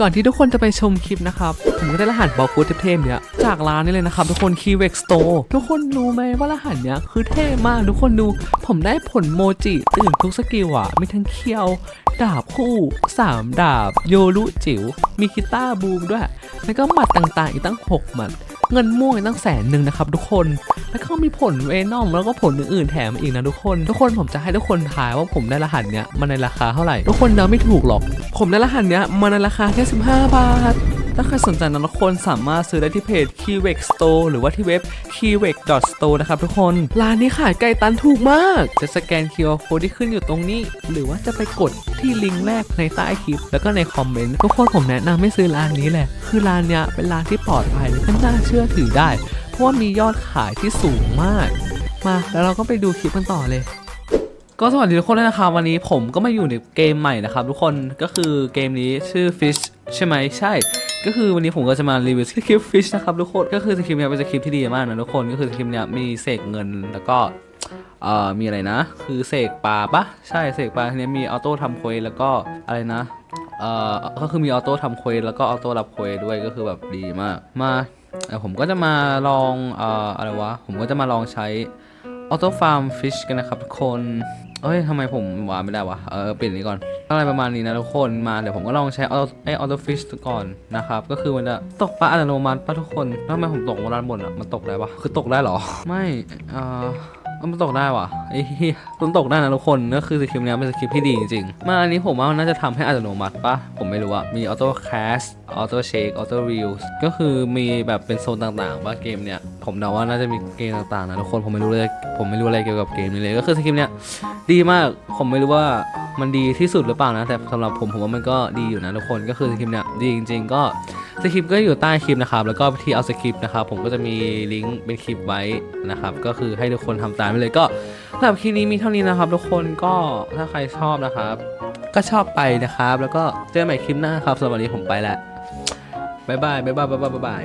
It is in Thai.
ก่อนที่ทุกคนจะไปชมคลิปนะครับ ผมก็ได้รหัสบอลกูดเทพๆเนี้ยจากร้านนี้เลยนะครับ ทุกคน k e y w e x Store ทุกคนรู้ไหมว่ารหัสเนี้ยคือเท่มากทุกคนดู ผมได้ผลโมจิตื่นทุกสกิลอะมีทั้งเคียว ดาบคู่ 3 ดาบ โยรุจิ๋ว มีกีตาร์บูมด้วย แล้วก็หมัดต่างๆ อีกตั้ง 6 หมัด เงินม่วงอีกตั้งแสนหนึ่งนะครับทุกคน แล้วก็มีผลเวนอมแล้วก็ผลอื่นๆแถมอีกนะทุกคน ทุกคนผมจะให้ทุกคนทายว่าผมได้รหัสเนี้ยมาในราคาเท่าไหร่ ทุกคนเดาไม่ถูกหรอก ผมได้รหัสเนี้ยมาในราคาแค่ 15 บาทถ้าใครสนใจนะทุกคนสามารถซื้อได้ที่เพจ k e y w e x Store หรือว่าที่เว็บ k e y w e x Store นะครับทุกคน ร้านนี้ขายไก่ตันถูกมาก จะสแกน QR Code ที่ขึ้นอยู่ตรงนี้ หรือว่าจะไปกดที่ลิงก์แรกในใต้คลิป แล้วก็ในคอมเมนต์ทุกคนผมแนะนำให้ซื้อร้านนี้แหละ คือร้านเนี้ยเป็นร้านที่ปลอดภัยและก็น่าเชื่อถือได้ ราะว่ามียอดขายที่สูงมาก มาแล้วเราก็ไปดูคลิปกันต่อเลย ก็สวัสดีทุกคนด้วยนะครับวันนี้ผมก็มาอยู่ในเกมใหม่นะครับ ทุกคนก็คือเกมนี้ชื่อ Fish ใช่ไหมใช่ ก็คือวันนี้ผมก็จะมารีวิวสคริปต์ Fish นะครับทุกคนก็คือสคริปต์เนี้ยเป็นสคริปต์ที่ดีมากนะทุกคนก็คือสคริปต์เนี้ยมีเสกเงินแล้วก็เอ่อมีอะไรนะ คือเสกปลาปะใช่เสกปลาทีนี้มีออโต้ทำเควสแล้วก็อะไรนะเอ่อก็คือมีออโต้ทำเควสแล้วก็ออโต้รับเควสด้วยก็คือแบบดีมากมา ผมก็จะมาลองเอ่ออะไรวะ ผมก็จะมาลองใช้ Auto Farm Fish กันนะครับทุกคนเอ้ยทำไมผมวาไม่ได้วะ เออเปลี่ยนนี้ก่อน อะไรประมาณนี้นะทุกคนมาเดี๋ยวผมก็ลองใช้ออไอออโต้ฟิชก่อนนะครับ ก็คือมันจะตกปลาอัตโนมัติปะทุกคนแล้วทำไมผมตกมาด้านบนอะ มันตกได้ปะคือตกได้เหรอ ไม่ เอ่อเออ มันตกได้ว่ะไอ้เหี้ยมันตกได้นะทุกคนก็คือสคริปต์เนี้ยเป็นสคริปต์ที่ดีจริงๆมาอันนี้ผมว่าน่าจะทำให้อัตโนมัติปะผมไม่รู้อะมีออโต้แคสออโต้เชคออโต้รีลก็คือมีแบบเป็นโซนต่างๆว่าเกมเนี้ยผมเดาว่าน่าจะมีเกมต่างๆนะทุกคนผมไม่รู้เลยผมไม่รู้อะไรเกี่ยวกับเกมนี้เลยก็คือสคริปต์เนี้ยดีมากผมไม่รู้ว่ามันดีที่สุดหรือเปล่านะแต่สำหรับผมผมว่ามันก็ดีอยู่นะทุกคนก็คือสคริปต์เนี่ยดีจริง ๆ ก็ สคริปต์ก็อยู่ใต้คลิปนะครับ แล้วก็วิธีเอาสคริปต์นะครับ ผมก็จะมีลิงก์เป็นคลิปไว้นะครับ ก็คือให้ทุกคนทำตามไปเลยก็สำหรับคลิปนี้มีเท่านี้นะครับ ทุกคนก็ถ้าใครชอบนะครับ ก็ชอบไปนะครับ แล้วก็เจอกันใหม่คลิปหน้าครับสำหรับวันนี้ผมไปแล้วบายบายบายบายบายบายบายบาย